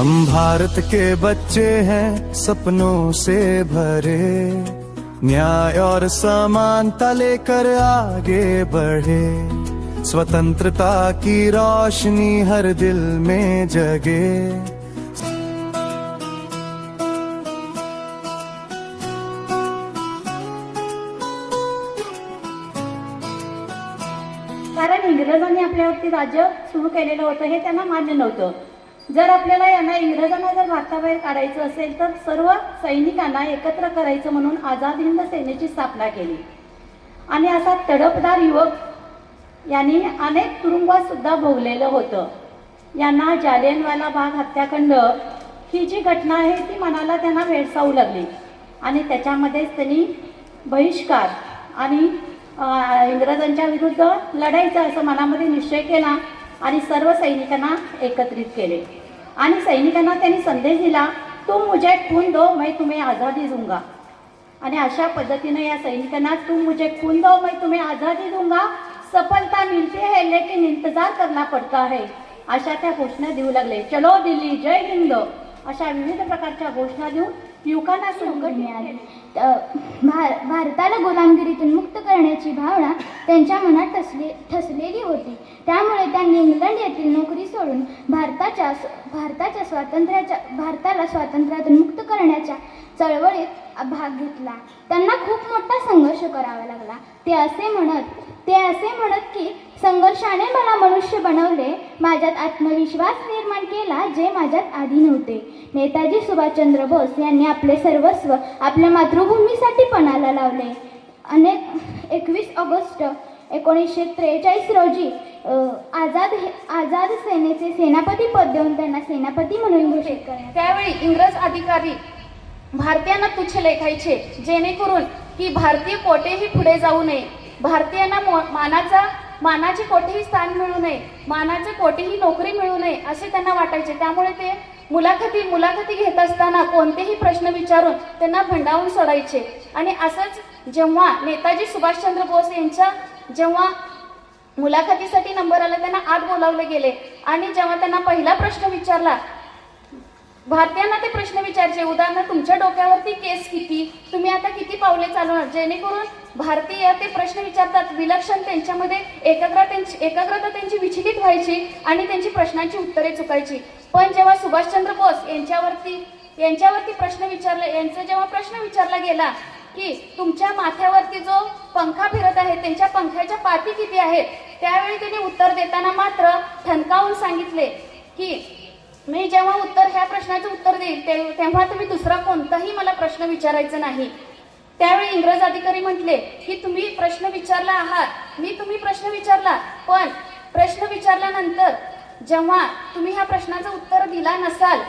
हम भारत के बच्चे हैं सपनों से भरे। न्याय और समानता लेकर आगे बढ़े। स्वतंत्रता की रोशनी हर दिल में जगे। कारण इंग्रजांनी आपल्यावरती राज्य सुरू केलेलं होतं हे त्यांना मान्य नव्हतं. जर आपल्याला यांना इंग्रजांना जर भारताबाहेर काढायचं असेल तर सर्व सैनिकांना एकत्र करायचं म्हणून आझाद हिंद सेनेची स्थापना केली. आणि असा तडपदार युवक यांनी अनेक तुरुंगात सुद्धा भोगलेलं होतं. यांना जालियनवाला बाग हत्याकांड ही जी घटना आहे ती मनाला त्यांना भेडसावू लागली. आणि त्याच्यामध्येच त्यांनी बहिष्कार आणि इंग्रजांच्या विरुद्ध लढायचं असं मनामध्ये निश्चय केला आणि सर्व सैनिकांना एकत्रित केले. आणि सैनिकांना त्यांनी संदेश दिला तू मुझे खून दो मैं तुम्हें आझादी दूंगा. आणि अशा पद्धतीने या सैनिकांना तू मुझे खून दो मैं तुम्हें आझादी दूंगा. सफलता मिलती है लेकिन इंतजार करना पड़ता है. अशा त्या घोषणा देऊ लागले. चलो दिल्ली जय हिंद. अशा विविध प्रकारच्या घोषणा देऊन युवकांना संघटने मिळाले. भार भारताला गुलामगिरीतून मुक्त करण्याची भावना त्यांच्या मनात ठसले ठसलेली होती. त्यामुळे त्यांनी इंग्लंड येथील नोकरी सोडून भारताच्या भारताच्या स्वातंत्र्याच्या भारताला स्वातंत्र्यातून मुक्त करण्याच्या चळवळीत भाग घेतला. त्यांना खूप मोठा संघर्ष करावा लागला. ते असे म्हणत ते असे म्हणत की संघर्षाने मला मनुष्य बनवले. माझ्यात आत्मविश्वास निर्माण केला जे माझ्यात आधी नव्हते. नेताजी सुभाषचंद्र बोस यांनी आपले सर्वस्व आपल्या मातृभूमीसाठी पणाला लावले. अनेक एकवीस ऑगस्ट एकोणीसशे त्रेचाळीस रोजी आझाद हे आझाद सेनेचे सेनापती पद देऊन त्यांना सेनापती म्हणून घोषित करण्यात त्यावेळी इंग्रज अधिकारी भारतीयांना तुच्छ लेखायचे जेणेकरून की भारतीय कोठेही पुढे जाऊ नये. भारतीयांना मो- मानाचा मानाचे कोठेही स्थान मिळू नये. मानाचे कोठेही नोकरी मिळू नये असे त्यांना वाटायचे. त्यामुळे ते मुलाखती मुलाखती घेत असताना कोणतेही प्रश्न विचारून त्यांना भंडावून सोडायचे. आणि असंच जेव्हा नेताजी सुभाषचंद्र बोस यांच्या जेव्हा मुलाखतीसाठी नंबर आला त्यांना आत बोलावले गेले. आणि जेव्हा त्यांना पहिला प्रश्न विचारला भारतीयांना ते प्रश्न विचारचे. उदाहरणार्थ तुमच्या डोक्यावरती केस किती? तुम्ही आता किती पावले चालवणार? जेणेकरून भारतीय ते प्रश्न विचारतात. विलक्षण त्यांच्यामध्ये एकाग्र त्यांची एकाग्रता त्यांची विचलित व्हायची आणि त्यांची प्रश्नांची उत्तरे चुकायची. पण जेव्हा सुभाषचंद्र बोस यांच्यावरती यांच्यावरती प्रश्न विचारले यांचा जेव्हा प्रश्न विचारला गेला की तुमच्या माथ्यावरती जो पंखा फिरत आहे त्यांच्या पंख्याच्या पाती किती आहेत? त्यावेळी त्यांनी उत्तर देताना मात्र ठणकावून सांगितले की मी जेव्हा उत्तर ह्या प्रश्नाचं उत्तर देईल ते- तेव्हा तुम्ही दुसरा कोणताही मला प्रश्न विचारायचा नाही. त्यावेळी इंग्रज अधिकारी म्हटले की तुम्ही प्रश्न विचारला आहात. मी तुम्ही प्रश्न विचारला पण प्रश्न विचारल्यानंतर जेव्हा तुम्ही ह्या प्रश्नाचं उत्तर दिला नसाल